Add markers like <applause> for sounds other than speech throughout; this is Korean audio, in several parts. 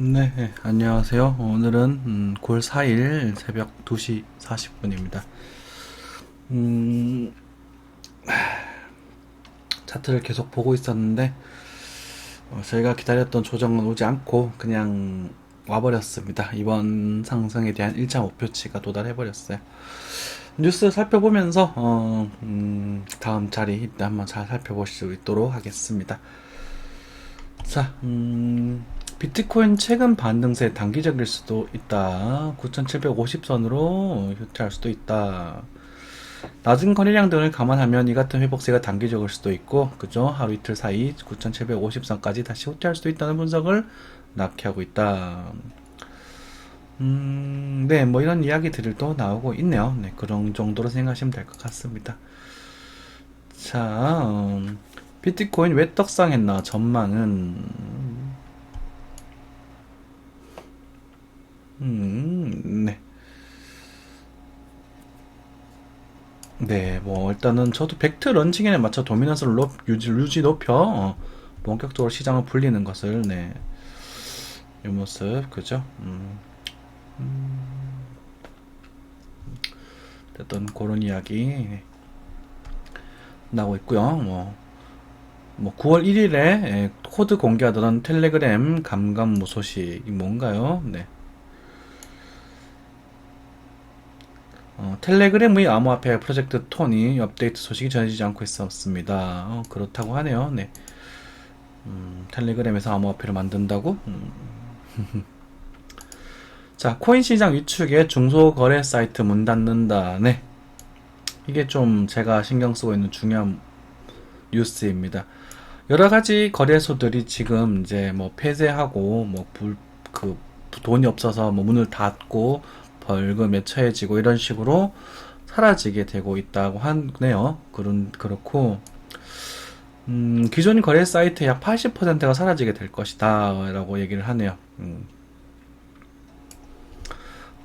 네, 네, 안녕하세요. 오늘은 음, 9월 4일 새벽 2시 40분입니다. 음, 차트를 계속 보고 있었는데 어, 저희가 기다렸던 조정은 오지 않고 그냥 와버렸습니다. 이번 상승에 대한 1차 목표치가 도달해버렸어요. 뉴스 살펴보면서 어, 음, 다음 자리 한번 잘 살펴볼 수 있도록 하겠습니다. 자, 음, 비트코인 최근 반등세 단기적일 수도 있다. 9,750선으로 휴퇴할 수도 있다. 낮은 거래량 등을 감안하면 이 같은 회복세가 단기적일 수도 있고, 그죠? 하루 이틀 사이 9,750선까지 다시 후퇴할 수도 있다는 분석을 낳게 하고 있다. 음, 네, 뭐 이런 이야기들도 나오고 있네요. 네, 그런 정도로 생각하시면 될 것 같습니다. 자, 음, 비트코인 왜 떡상했나? 전망은 음, 네. 네, 뭐 일단은 저도 벡트 런칭에 맞춰 도미넌스를 높, 유지, 유지 높여 어, 본격적으로 시장을 불리는 것을 네, 이 모습 그죠? 음, 어떤 그런 이야기 네, 나오고 있고요. 뭐, 뭐 9월 1일에 코드 공개하던 텔레그램 감감 무 소식이 뭔가요? 네. 어, 텔레그램의 암호화폐 프로젝트 톤이 업데이트 소식이 전해지지 않고 있었습니다. 어, 그렇다고 하네요. 네. 음, 텔레그램에서 암호화폐를 만든다고? 음. <laughs> 자, 코인 시장 위축에 중소거래 사이트 문 닫는다. 네. 이게 좀 제가 신경 쓰고 있는 중요한 뉴스입니다. 여러 가지 거래소들이 지금 이제 뭐 폐쇄하고 뭐 불, 그 돈이 없어서 뭐 문을 닫고 벌금에 처해지고 이런 식으로 사라지게 되고 있다고 하네요. 그런 그렇고 음, 기존 거래 사이트의 약 80%가 사라지게 될 것이다 라고 얘기를 하네요. 음.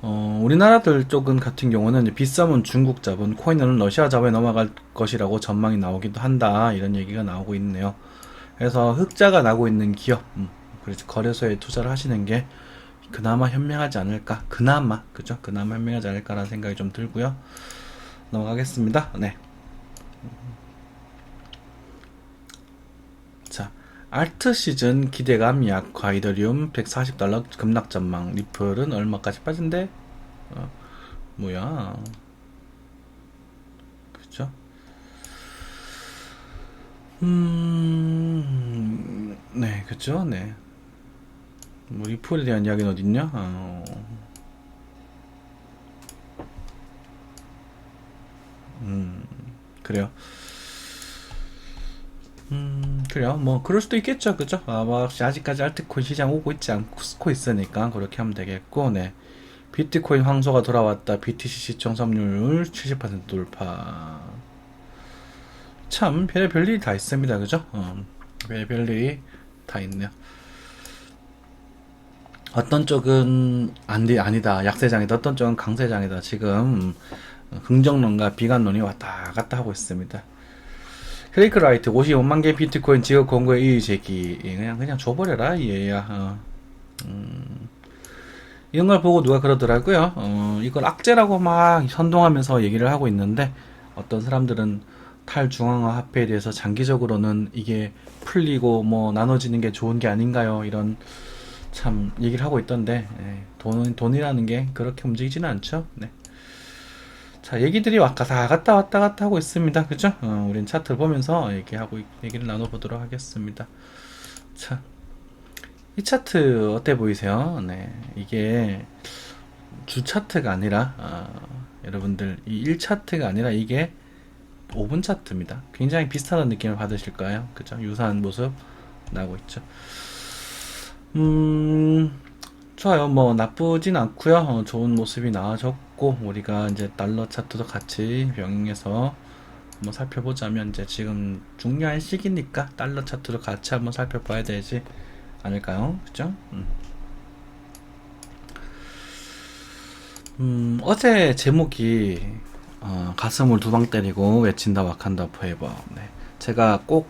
어, 우리나라들 쪽은 같은 경우는 비싸면 중국 자본, 코인은 러시아 자본에 넘어갈 것이라고 전망이 나오기도 한다 이런 얘기가 나오고 있네요. 그래서 흑자가 나고 있는 기업, 음, 그래서 거래소에 투자를 하시는 게 그나마 현명하지 않을까? 그나마 그죠? 그나마 현명하지 않을까라는 생각이 좀 들고요. 넘어가겠습니다. 네. 자, 알트 시즌 기대감 약화 이더리움 140달러 급락 전망 리플은 얼마까지 빠진대? 어, 뭐야? 그죠? 음, 네, 그죠? 네. 뭐 리플에 대한 이야기는 어딨냐? 어. 음, 그래요. 음, 그래요. 뭐, 그럴 수도 있겠죠. 그죠? 아, 뭐, 아직까지 알트코인 시장 오고 있지 않고 있으니까, 그렇게 하면 되겠고, 네. 비트코인 황소가 돌아왔다. BTC 시총 점유율 70% 돌파. 참, 별의 일이 다 있습니다. 그죠? 어, 별의 일이 다 있네요. 어떤 쪽은 안디 아니다 약세장이다 어떤 쪽은 강세장이다 지금 긍정론과 비관론이 왔다 갔다 하고 있습니다. 크레이크라이트 55만 개 비트코인 지급 공고에 이의 제기 그냥 그냥 줘버려라 얘야. 어. 음. 이런 걸 보고 누가 그러더라고요. 어, 이걸 악재라고 막 선동하면서 얘기를 하고 있는데 어떤 사람들은 탈중앙화 화폐에 대해서 장기적으로는 이게 풀리고 뭐 나눠지는 게 좋은 게 아닌가요? 이런 참 얘기를 하고 있던데 예, 돈 돈이라는 게 그렇게 움직이지는 않죠. 네. 자 얘기들이 왔다 갔다 왔다 갔다 하고 있습니다. 그죠? 어, 우린 차트를 보면서 얘기하고 얘기를 나눠보도록 하겠습니다. 자, 이 차트 어때 보이세요? 네, 이게 주 차트가 아니라 어, 여러분들 이 1 차트가 아니라 이게 5분 차트입니다. 굉장히 비슷한 느낌을 받으실 거예요. 그죠? 유사한 모습 나오고 있죠. 음, 좋아요. 뭐 나쁘진 않고요. 어, 좋은 모습이 나와졌고 우리가 이제 달러 차트도 같이 병행해서 한번 살펴보자면 이제 지금 중요한 시기니까 달러 차트도 같이 한번 살펴봐야 되지 않을까요? 그죠? 음. 음, 어제 제목이 어, 가슴을 두 방 때리고 외친다 와칸다 포에버. 네. 제가 꼭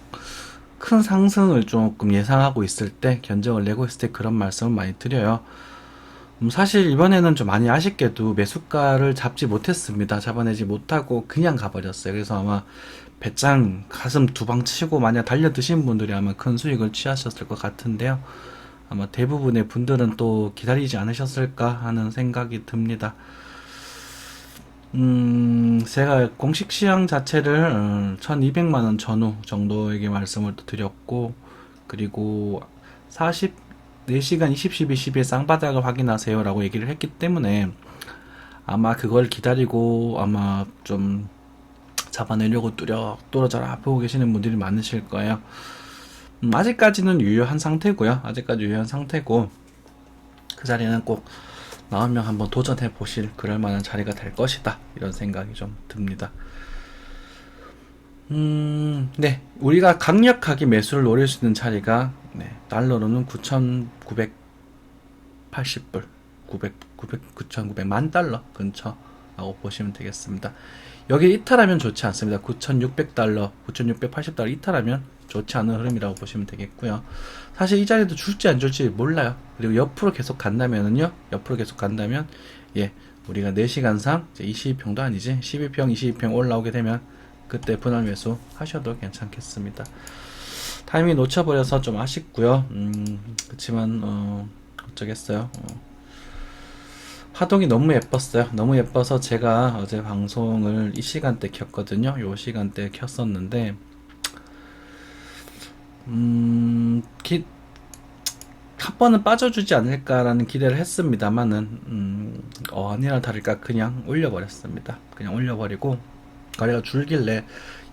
큰 상승을 조금 예상하고 있을 때 견적을 내고 있을 때 그런 말씀을 많이 드려요. 음, 사실 이번에는 좀 많이 아쉽게도 매수가를 잡지 못했습니다. 잡아내지 못하고 그냥 가버렸어요. 그래서 아마 배짱 가슴 두 방 치고 만약 달려 드신 분들이 아마 큰 수익을 취하셨을 것 같은데요. 아마 대부분의 분들은 또 기다리지 않으셨을까 하는 생각이 듭니다. 음, 제가 공식 시황 자체를 어, 1200만 원 전후 정도에게 말씀을 또 드렸고, 그리고 44시간 20, 12, 12의 쌍바닥을 확인하세요 라고 얘기를 했기 때문에 아마 그걸 기다리고 아마 좀 잡아내려고 뚜렷 떨어져라 보고 계시는 분들이 많으실 거예요. 음, 아직까지는 유효한 상태고요. 아직까지 유효한 상태고 그 자리는 꼭 나오면 한번 도전해 보실 그럴 만한 자리가 될 것이다. 이런 생각이 좀 듭니다. 음, 네. 우리가 강력하게 매수를 노릴 수 있는 자리가 네, 달러로는 9,980불, 900, 900, 9,900만 달러 근처라고 보시면 되겠습니다. 여기 이탈하면 좋지 않습니다. 9,600달러, 9,680달러 이탈하면 좋지 않은 흐름이라고 보시면 되겠고요. 사실 이 자리도 줄지 안 줄지 몰라요. 그리고 옆으로 계속 간다면은요, 옆으로 계속 간다면, 예, 우리가 4시간상 22평도 아니지, 12평, 22평 올라오게 되면 그때 분할 매수 하셔도 괜찮겠습니다. 타이밍 놓쳐버려서 좀 아쉽고요. 음, 그렇지만 어, 어쩌겠어요. 어. 화동이 너무 예뻤어요. 너무 예뻐서 제가 어제 방송을 이 시간대 켰거든요. 요 시간대 켰었는데 음, 기, 한 번은 빠져주지 않을까라는 기대를 했습니다만은 음, 어, 아니나 다를까 그냥 올려버렸습니다. 그냥 올려버리고 거래가 줄길래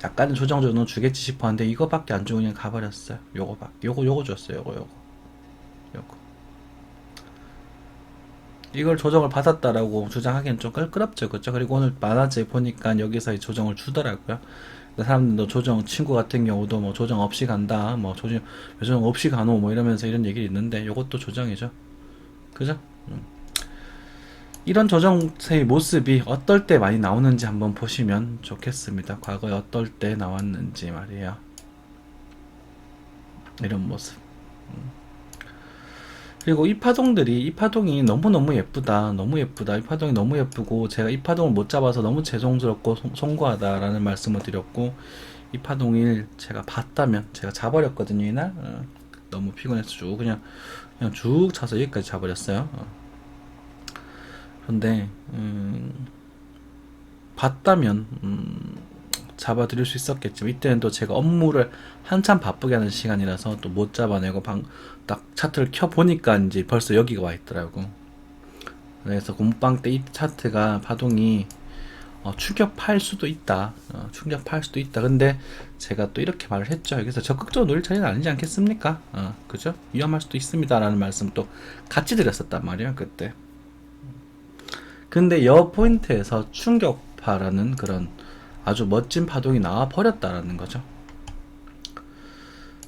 약간의 조정 정도 주겠지 싶었는데 이거밖에 안 주고 그냥 가버렸어요. 요거밖에 요거 요거 줬어요. 요거 요거 이걸 조정을 받았다라고 주장하기엔 좀 끌끄럽죠, 그렇죠? 그리고 오늘 만화제 보니까 여기서 이 조정을 주더라고요. 사람들도 조정 친구 같은 경우도 뭐 조정 없이 간다, 뭐 조정 조정 없이 가노 뭐 이러면서 이런 얘기 있는데 요것도 조정이죠, 그죠? 음. 이런 조정세의 모습이 어떨 때 많이 나오는지 한번 보시면 좋겠습니다. 과거에 어떨 때 나왔는지 말이에요. 이런 모습. 음. 그리고 이 파동들이 이 파동이 너무너무 예쁘다 너무 예쁘다. 이 파동이 너무 예쁘고 제가 이 파동을 못 잡아서 너무 죄송스럽고 송, 송구하다 라는 말씀을 드렸고 이 파동을 제가 봤다면 제가 잡아버렸거든요 이날. 어, 너무 피곤해서 쭉 그냥 그냥 쭉 차서 여기까지 잡아버렸어요. 어. 그런데 음, 봤다면 음, 잡아드릴 수 있었겠지만 이때는 또 제가 업무를 한참 바쁘게 하는 시간이라서 또 못 잡아내고 방, 딱 차트를 켜 보니까 이제 벌써 여기가 와 있더라고. 그래서 공방 때 이 차트가 파동이 어, 충격할 수도 있다. 어, 충격할 수도 있다. 근데 제가 또 이렇게 말을 했죠. 여기서 적극적으로 노릴 차례는 아니지 않겠습니까? 어, 그죠? 위험할 수도 있습니다 라는 말씀 또 같이 드렸었단 말이에요. 그때. 근데 여 포인트에서 충격파라는 그런 아주 멋진 파동이 나와 버렸다라는 거죠.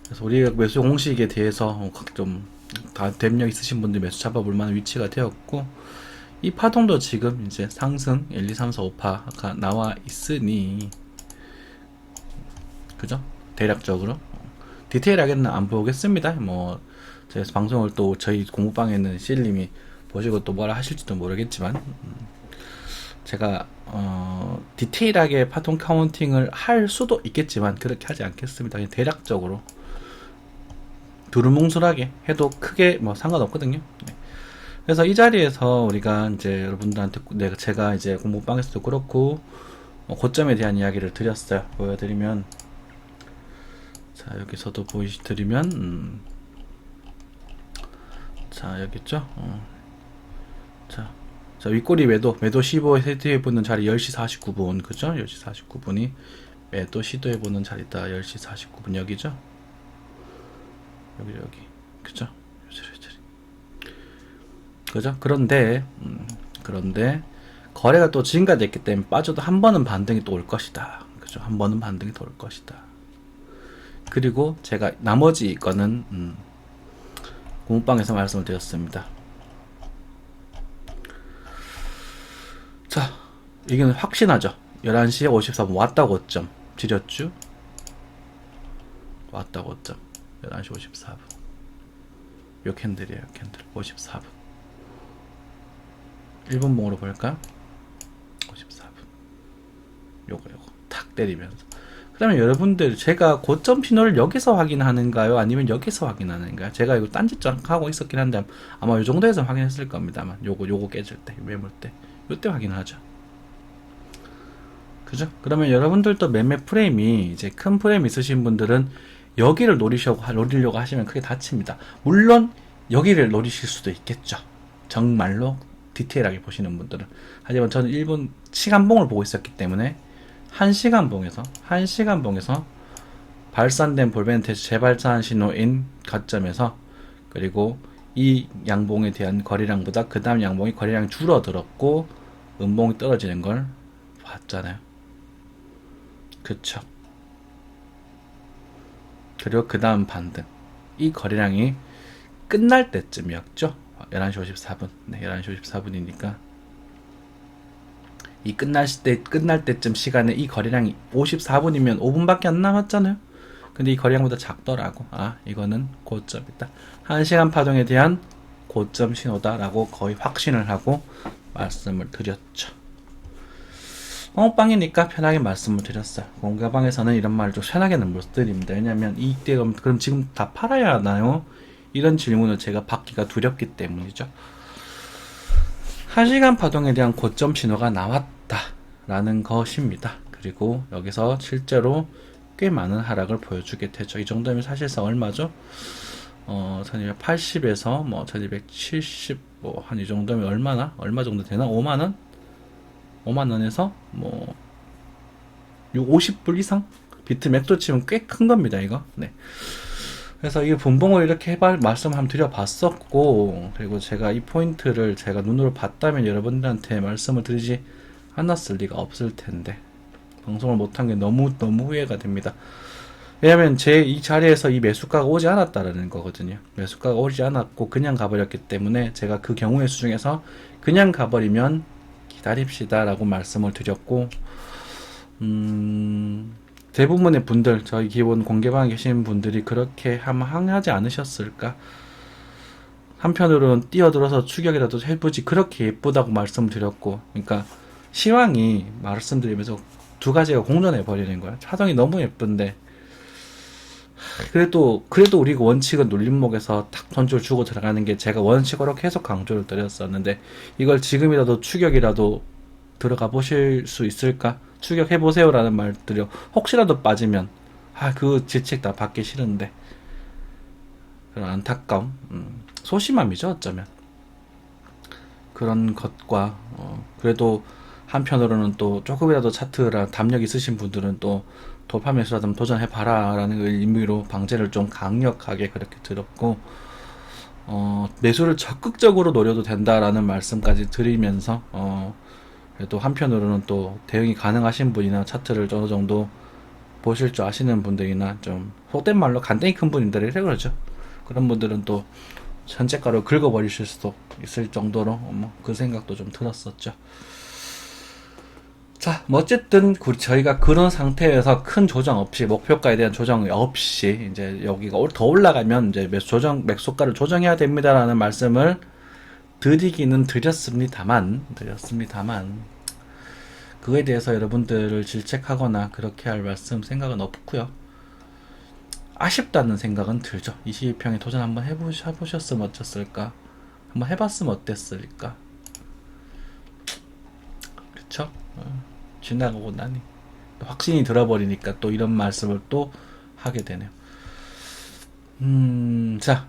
그래서 우리가 매수 공식에 대해서 좀다 댐력 있으신 분들 매수 잡아볼 만한 위치가 되었고 이 파동도 지금 이제 상승 1, 2, 3, 4, 5파가 나와 있으니 그죠? 대략적으로 디테일하게는 안 보겠습니다. 뭐 제가 방송을 또 저희 공부방에는 실님이 보시고 또 뭐라 하실지도 모르겠지만 음, 제가 어, 디테일하게 파동 카운팅을 할 수도 있겠지만 그렇게 하지 않겠습니다. 그냥 대략적으로 두루뭉술하게 해도 크게 뭐 상관없거든요. 네. 그래서 이 자리에서 우리가 이제 여러분들한테 내가 제가 이제 공부방에서도 그렇고 어, 고점에 대한 이야기를 드렸어요. 보여드리면 자 여기서도 보여드리면 음, 자 여기 있죠. 어. 자, 자 윗꼬리 매도 매도 15에 세트해보는 자리 10시 49분 그죠? 10시 49분이 매도 시도해보는 자리다 10시 49분 여기죠? 여기 여기 그죠? 요 자리 요 자리 그죠? 그런데 음, 그런데 거래가 또 증가됐기 때문에 빠져도 한 번은 반등이 또 올 것이다. 그죠? 한 번은 반등이 더올 것이다. 그리고 제가 나머지 거는 음, 공방에서 말씀을 드렸습니다. 자, 이게 확신하죠. 11시에 54분 왔다 고 점 지렸죠? 왔다 고점 11시 54분. 요 캔들이에요 캔들. 54분. 1분 봉으로 볼까? 54분. 요거 요거 탁 때리면서. 그러면 여러분들 제가 고점 신호를 여기서 확인하는가요? 아니면 여기서 확인하는가요? 제가 이거 딴짓 하고 있었긴 한데 아마 요 정도에서 확인했을 겁니다만. 요거 요거 깨질 때 매물 때 요때 확인하죠 그죠? 그러면 여러분들도 매매 프레임이 이제 큰 프레임 있으신 분들은 여기를 노리려고, 노리려고 하시면 크게 다칩니다. 물론 여기를 노리실 수도 있겠죠. 정말로 디테일하게 보시는 분들은. 하지만 저는 1분 시간봉을 보고 있었기 때문에 1시간봉에서 1시간봉에서 발산된 볼벤테스 재발산 신호인 가점에서 그리고 이 양봉에 대한 거래량보다 그 다음 양봉이 거래량이 줄어들었고 음봉이 떨어지는 걸 봤잖아요. 그쵸. 그리고 그 다음 반등. 이 거래량이 끝날 때쯤이었죠. 11시 54분. 네, 11시 54분이니까. 이 끝날 때, 끝날 때쯤 시간에 이 거래량이 54분이면 5분밖에 안 남았잖아요. 근데 이 거래량보다 작더라고. 아, 이거는 고점이다. 1시간 파동에 대한 고점 신호다라고 거의 확신을 하고 말씀을 드렸죠. 엉빵이니까 편하게 말씀을 드렸어요. 공가방에서는 이런 말을 좀 편하게는 못 드립니다. 왜냐면 이때 그럼, 그럼 지금 다 팔아야 하나요? 이런 질문을 제가 받기가 두렵기 때문이죠. 1시간 파동에 대한 고점 신호가 나왔다라는 것입니다. 그리고 여기서 실제로 꽤 많은 하락을 보여주게 되죠. 이 정도면 사실상 얼마죠? 어, 1280에서 뭐 1270, 뭐, 한 이 정도면 얼마나? 얼마 정도 되나? 5만원? 5만 원에서 뭐 50불 이상 비트 맥도 치면 꽤 큰 겁니다 이거 네 그래서 이 분봉을 이렇게 해봐 말씀 한번 드려봤었고 그리고 제가 이 포인트를 제가 눈으로 봤다면 여러분들한테 말씀을 드리지 않았을 리가 없을 텐데 방송을 못한 게 너무 너무 후회가 됩니다 왜냐면 제 이 자리에서 이 매수가가 오지 않았다라는 거거든요 매수가가 오지 않았고 그냥 가버렸기 때문에 제가 그 경우의 수 중에서 그냥 가버리면 기다립시다라고 말씀을 드렸고 음, 대부분의 분들 저희 기본 공개방에 계신 분들이 그렇게 하면 항하지 않으셨을까? 한편으로는 뛰어들어서 추격이라도 해보지 그렇게 예쁘다고 말씀드렸고 그러니까 시황이 말씀드리면서 두 가지가 공존해 버리는 거야. 차동이 너무 예쁜데 그래도 그래도 우리가 원칙은 눌림목에서 탁 던줄 주고 들어가는 게 제가 원칙으로 계속 강조를 드렸었는데 이걸 지금이라도 추격이라도 들어가 보실 수 있을까? 추격해 보세요라는 말들이 혹시라도 빠지면 아그 지책 다 받기 싫은데 그런 안타까움, 음, 소심함이죠 어쩌면 그런 것과 어, 그래도 한편으로는 또 조금이라도 차트라 담력 있으신 분들은 또 돌파 매수라도 도전해봐라 라는 의미로 방제를 좀 강력하게 그렇게 들었고 어, 매수를 적극적으로 노려도 된다라는 말씀까지 드리면서 어, 그래도 한편으로는 또 대응이 가능하신 분이나 차트를 어느 정도 보실 줄 아시는 분들이나 좀 속된 말로 간단히 큰 분들이 그러죠 그런 분들은 또 현재가로 긁어버리실 수도 있을 정도로 뭐 그 생각도 좀 들었었죠. 자, 뭐 어쨌든 저희가 그런 상태에서 큰 조정 없이 목표가에 대한 조정 없이 이제 여기가 더 올라가면 이제 매수 조정 매수가를 조정해야 됩니다라는 말씀을 드리기는 드렸습니다만 드렸습니다만 그거에 대해서 여러분들을 질책하거나 그렇게 할 말씀 생각은 없고요. 아쉽다는 생각은 들죠. 22평에 도전 한번 해보시, 해보셨으면 어땠을까? 한번 해봤으면 어땠을까? 그쵸? 어. 지나가고 나니 확신이 들어버리니까 또 이런 말씀을 또 하게 되네요. 음, 자.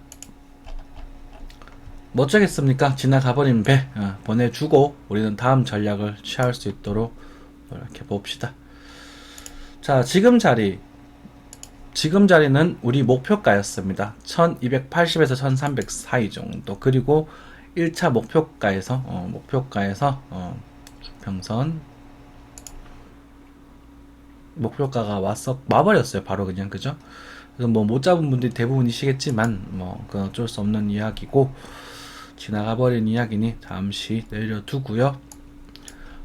뭐 어쩌겠습니까? 지나가버린 배 어, 보내주고 우리는 다음 전략을 취할 수 있도록 이렇게 봅시다. 자, 지금 자리. 지금 자리는 우리 목표가였습니다. 1280에서 1300 사이 정도. 그리고 1차 목표가에서, 어, 목표가에서, 어, 평선 목표가가 왔어 와버렸어요. 바로 그냥 그죠? 그래서 뭐 못 잡은 분들이 대부분이시겠지만 뭐그 어쩔 수 없는 이야기고 지나가 버린 이야기니 잠시 내려두고요.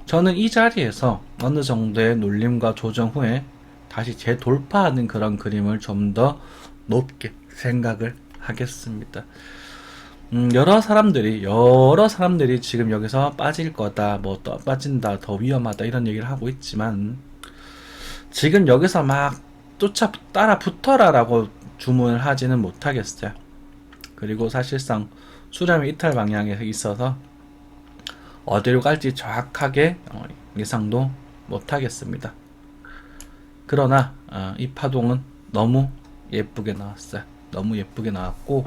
저는 이 자리에서 어느 정도의 놀림과 조정 후에 다시 재돌파하는 그런 그림을 좀 더 높게 생각을 하겠습니다. 음, 여러 사람들이 여러 사람들이 지금 여기서 빠질 거다, 뭐 또 빠진다, 더 위험하다 이런 얘기를 하고 있지만 지금 여기서 막 쫓아 따라 붙어라라고 주문을 하지는 못하겠어요. 그리고 사실상 수렴이 이탈 방향에 있어서 어디로 갈지 정확하게 어, 예상도 못하겠습니다. 그러나 어, 이 파동은 너무 예쁘게 나왔어요. 너무 예쁘게 나왔고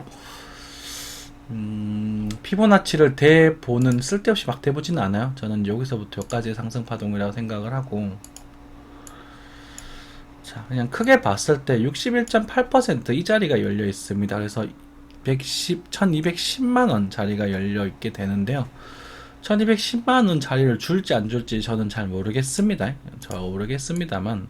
음, 피보나치를 대보는 쓸데없이 막 대보지는 않아요. 저는 여기서부터 여기까지의 상승 파동이라고 생각을 하고 자 그냥 크게 봤을 때 61.8%이 자리가 열려 있습니다. 그래서 110, 1210만 원 자리가 열려 있게 되는데요. 1210만 원 자리를 줄지 안 줄지 저는 잘 모르겠습니다. 저 모르겠습니다만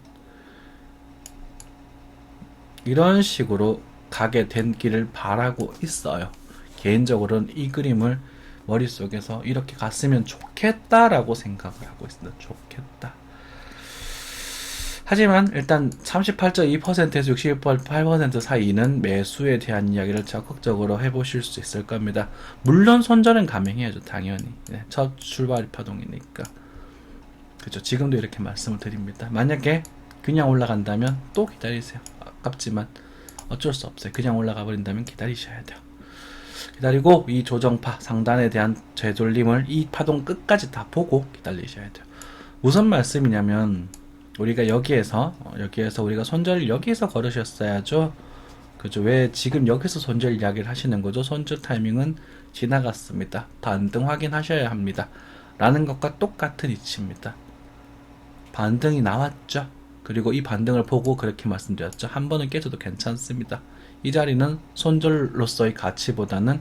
이런 식으로 가게 된 길을 바라고 있어요. 개인적으로는 이 그림을 머릿속에서 이렇게 갔으면 좋겠다라고 생각을 하고 있습니다. 좋겠다. 하지만 일단 38.2%에서 61.8% 사이는 매수에 대한 이야기를 적극적으로 해보실 수 있을 겁니다. 물론 손절은 가능해야죠, 당연히. 네, 첫 출발 파동이니까. 그죠. 지금도 이렇게 말씀을 드립니다. 만약에 그냥 올라간다면 또 기다리세요. 아깝지만 어쩔 수 없어요. 그냥 올라가 버린다면 기다리셔야 돼요. 기다리고 이 조정파 상단에 대한 되돌림을 이 파동 끝까지 다 보고 기다리셔야 돼요. 무슨 말씀이냐면 우리가 여기에서 어, 여기에서 우리가 손절 여기에서 걸으셨어야죠. 그죠? 왜 지금 여기서 손절 이야기를 하시는 거죠? 손절 타이밍은 지나갔습니다. 반등 확인하셔야 합니다. 라는 것과 똑같은 이치입니다. 반등이 나왔죠. 그리고 이 반등을 보고 그렇게 말씀드렸죠. 한 번은 깨져도 괜찮습니다. 이 자리는 손절로서의 가치보다는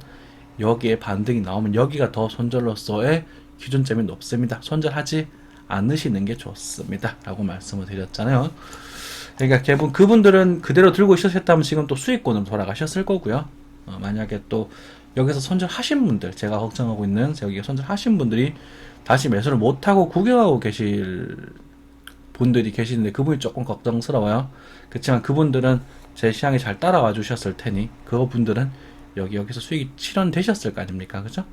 여기에 반등이 나오면 여기가 더 손절로서의 기준점이 높습니다. 손절하지 않으시는 게 좋습니다. 라고 말씀을 드렸잖아요. 그러니까 대부분 그분들은 그대로 들고 있으셨다면 지금 또 수익권으로 돌아가셨을 거고요. 어, 만약에 또 여기서 손절하신 분들, 제가 걱정하고 있는 여기 손절하신 분들이 다시 매수를 못하고 구경하고 계실 분들이 계시는데 그분이 조금 걱정스러워요. 그렇지만 그분들은 제 시향에 잘 따라와 주셨을 테니 그분들은 여기 여기서 수익이 실현되셨을 거 아닙니까? 그죠?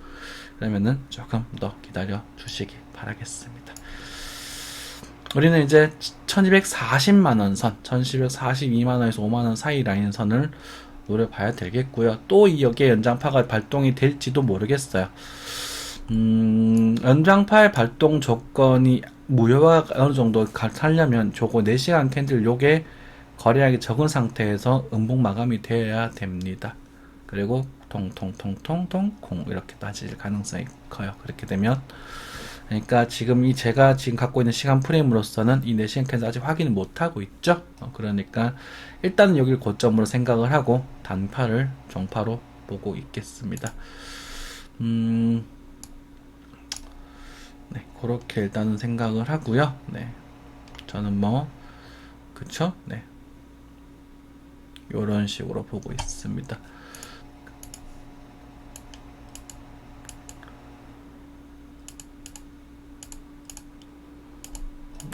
그러면은 조금 더 기다려 주시기 바라겠습니다. 우리는 이제 1240만원 선, 1242만원에서 5만원 사이 라인 선을 노려봐야 되겠고요. 또이 여기에 연장파가 발동이 될지도 모르겠어요. 음, 연장파의 발동 조건이 무효가 어느 정도 살려면 저거 4시간 캔들 요게 거래량이 적은 상태에서 음봉 마감이 되어야 됩니다. 그리고 통통통통통 콩 이렇게 빠질 가능성이 커요. 그렇게 되면 그러니까 지금 이 제가 지금 갖고 있는 시간 프레임으로서는 이 4시간 캔들 아직 확인을 못 하고 있죠. 어, 그러니까 일단은 여기를 고점으로 생각을 하고 단파를 정파로 보고 있겠습니다. 음, 네, 그렇게 일단은 생각을 하고요. 네, 저는 뭐 그쵸? 네, 이런 식으로 보고 있습니다.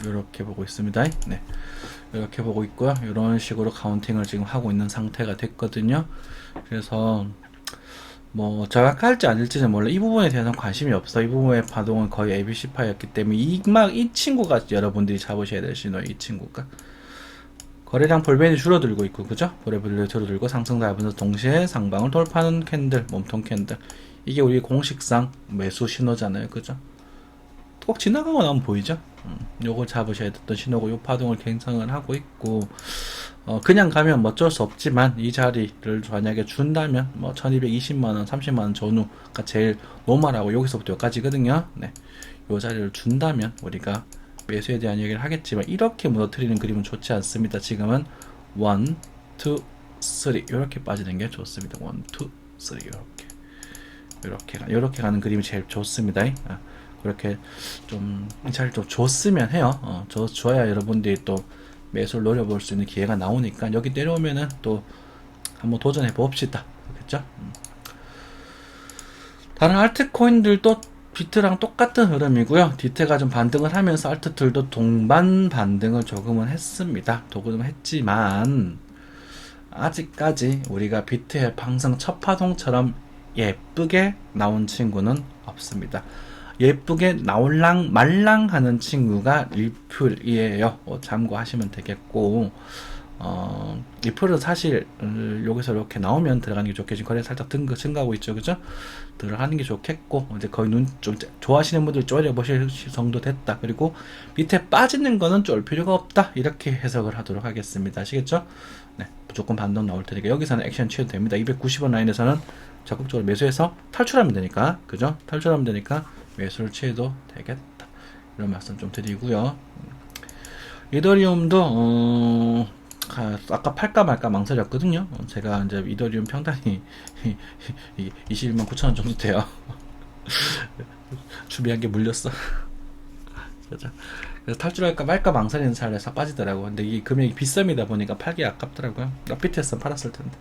이렇게 보고 있습니다. 네. 이렇게 보고 있고요. 이런 식으로 카운팅을 지금 하고 있는 상태가 됐거든요. 그래서 뭐 정확할지 아닐지는 몰라. 이 부분에 대해서는 관심이 없어. 이 부분의 파동은 거의 ABC 파였기 때문에 이막 이 친구가 여러분들이 잡으셔야 될 신호예요. 이 친구가. 거래량 볼벤이 줄어들고 있고 그죠? 볼벤이 줄어들고 상승 달면서 동시에 상방을 돌파하는 캔들, 몸통 캔들. 이게 우리 공식상 매수 신호잖아요. 그죠? 꼭 지나가고 나면 보이죠? 음, 요걸 잡으셔야 됐던 신호고 요 파동을 갱상을 하고 있고 어, 그냥 가면 뭐 어쩔 수 없지만 이 자리를 만약에 준다면 뭐 1220만원 30만원 전후가 제일 노멀하고 여기서부터 여기까지거든요 네. 요 자리를 준다면 우리가 매수에 대한 얘기를 하겠지만 이렇게 무너뜨리는 그림은 좋지 않습니다 지금은 1, 2, 3 이렇게 빠지는 게 좋습니다 1, 2, 3 이렇게 이렇게 이렇게 가는 그림이 제일 좋습니다 아. 그렇게 좀잘좀 줬으면 해요. 어, 줘, 줘야 여러분들이 또 매수를 노려볼 수 있는 기회가 나오니까 여기 내려오면은 또 한번 도전해 봅시다. 그렇겠죠? 음. 다른 알트코인들도 비트랑 똑같은 흐름이고요. 디테가 좀 반등을 하면서 알트툴도 동반 반등을 조금은 했습니다. 조금은 했지만 아직까지 우리가 비트의 방송 첫 파동처럼 예쁘게 나온 친구는 없습니다. 예쁘게 나올랑 말랑 하는 친구가 리플이에요. 어, 참고하시면 되겠고, 어, 리플은 사실, 음, 여기서 이렇게 나오면 들어가는 게 좋겠지. 거래 살짝 등, 증가하고 있죠. 그죠? 들어가는 게 좋겠고, 이제 거의 눈, 좀, 좋아하시는 분들 쪼려보실 정도 됐다. 그리고 밑에 빠지는 거는 쫄 필요가 없다. 이렇게 해석을 하도록 하겠습니다. 아시겠죠? 네, 무조건 반동 나올 테니까 여기서는 액션 취해도 됩니다. 290원 라인에서는 적극적으로 매수해서 탈출하면 되니까, 그죠? 탈출하면 되니까 매수를 취해도 되겠다. 이런 말씀 좀 드리고요. 이더리움도 어, 아, 아까 팔까 말까 망설였거든요. 어, 제가 이제 이더리움 평단이 21만 9천 원 정도 돼요. <laughs> 준비한 게 물렸어. <laughs> 그래서 탈출할까 말까 망설이는 차례에서 빠지더라고. 근데 이 금액이 비쌉니다 보니까 팔기 아깝더라고요. 나피트했으면 팔았을 텐데.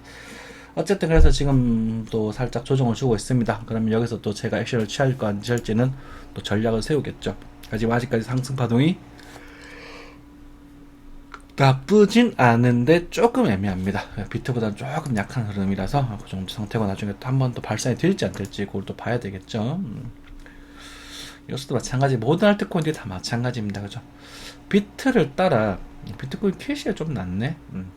어쨌든 그래서 지금 또 살짝 조정을 주고 있습니다. 그러면 여기서 또 제가 액션을 취할 거 아닐지는 또 전략을 세우겠죠. 하지만 아직까지 상승 파동이 나쁘진 않은데 조금 애매합니다. 비트보다는 조금 약한 흐름이라서 그 정도 상태가 나중에 또 한 번 더 발산이 될지 안 될지 그걸 또 봐야 되겠죠. 음. 이것도 마찬가지 모든 알트코인들이 다 마찬가지입니다. 그죠? 비트를 따라 비트코인 캐시가 좀 낮네. 음.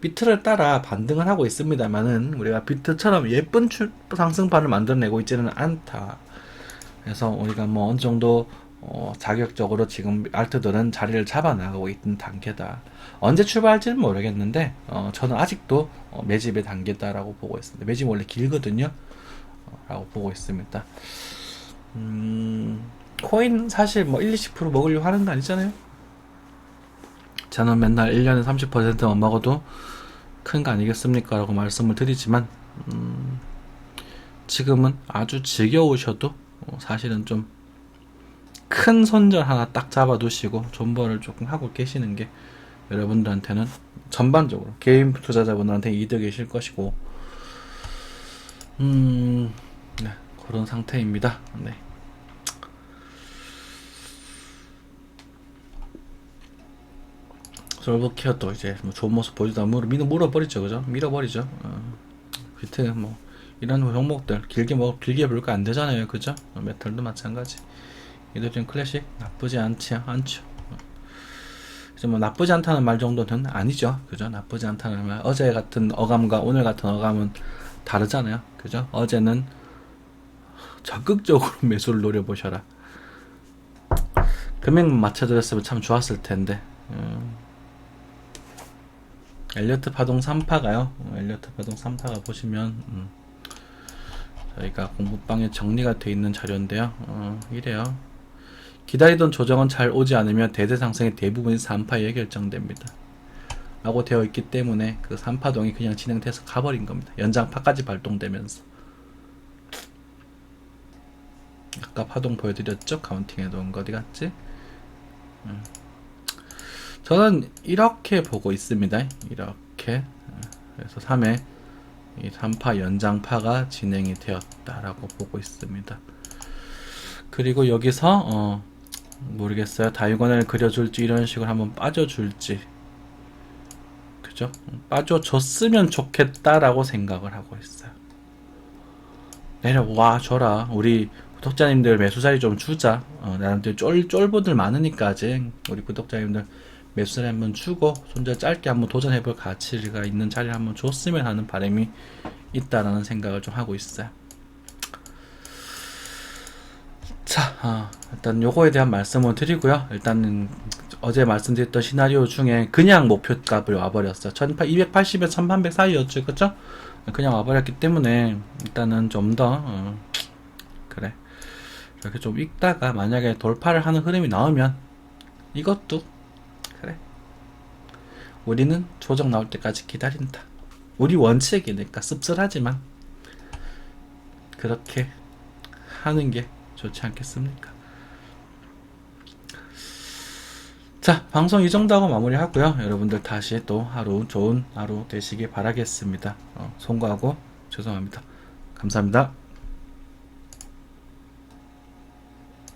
비트를 따라 반등을 하고 있습니다만은 우리가 비트처럼 예쁜 출, 상승판을 만들어내고 있지는 않다. 그래서 우리가 뭐 어느 정도 어, 자격적으로 지금 알트들은 자리를 잡아나가고 있는 단계다. 언제 출발할지는 모르겠는데 어, 저는 아직도 어, 매집의 단계다라고 보고 있습니다. 매집 원래 길거든요. 어, 라고 보고 있습니다. 음, 코인 사실 뭐 1, 20% 먹으려고 하는 거 아니잖아요. 저는 맨날 1년에 30%만 먹어도 큰 거 아니겠습니까? 라고 말씀을 드리지만, 음, 지금은 아주 지겨우셔도 어, 사실은 좀 큰 손절 하나 딱 잡아 두시고 존버를 조금 하고 계시는 게 여러분들한테는 전반적으로 개인 투자자분들한테 이득이실 것이고, 음, 네, 그런 상태입니다. 네. 솔브케어도 이제 뭐 좋은 모습 보여주다 물어 밀어 물어버리죠 그죠? 밀어버리죠. 어, 비트 뭐 이런 종목들 길게 뭐 길게 볼까 안 되잖아요 그죠? 어, 메탈도 마찬가지. 이들은 클래식 나쁘지 않지 않죠. 어. 뭐 나쁘지 않다는 말 정도는 아니죠 그죠? 나쁘지 않다는 말. 어제 같은 어감과 오늘 같은 어감은 다르잖아요 그죠? 어제는 적극적으로 <laughs> 매수를 노려보셔라. 금액만 맞춰드렸으면 참 좋았을 텐데 음. 엘리어트 파동 3파가요. 어, 엘리어트 파동 3파가 보시면 음, 저희가 공부방에 정리가 되어 있는 자료인데요. 어, 이래요. 기다리던 조정은 잘 오지 않으면 대대 상승의 대부분이 3파에 결정됩니다. 라고 되어 있기 때문에 그 3파동이 그냥 진행돼서 가버린 겁니다. 연장파까지 발동되면서. 아까 파동 보여드렸죠? 카운팅해 놓은 거 어디 갔지? 음. 저는 이렇게 보고 있습니다. 이렇게. 그래서 3회 이 3파 연장파가 진행이 되었다라고 보고 있습니다. 그리고 여기서 어 모르겠어요. 다육원을 그려줄지 이런 식으로 한번 빠져줄지 그죠? 빠져줬으면 좋겠다라고 생각을 하고 있어요. 내려와 줘라. 우리 구독자님들 매수 자리 좀 주자. 어, 나한테 쫄 쫄보들 많으니까 아직 우리 구독자님들 매수를 한번 주고 손자 짧게 한번 도전해볼 가치가 있는 자리를 한번 줬으면 하는 바람이 있다라는 생각을 좀 하고 있어요. 자, 어, 일단 요거에 대한 말씀을 드리고요. 일단은 어제 말씀드렸던 시나리오 중에 그냥 목표값을 와버렸어요. 1280에 1300 사이였죠. 그쵸? 그냥 와버렸기 때문에 일단은 좀 더, 어, 그래. 이렇게 좀 읽다가 만약에 돌파를 하는 흐름이 나오면 이것도. 우리는 조정 나올 때까지 기다린다. 우리 원칙이니까 씁쓸하지만 그렇게 하는 게 좋지 않겠습니까? 자, 방송 이 정도 하고 마무리하고요. 여러분들 다시 또 하루 좋은 하루 되시길 바라겠습니다. 어, 송구하고 죄송합니다. 감사합니다.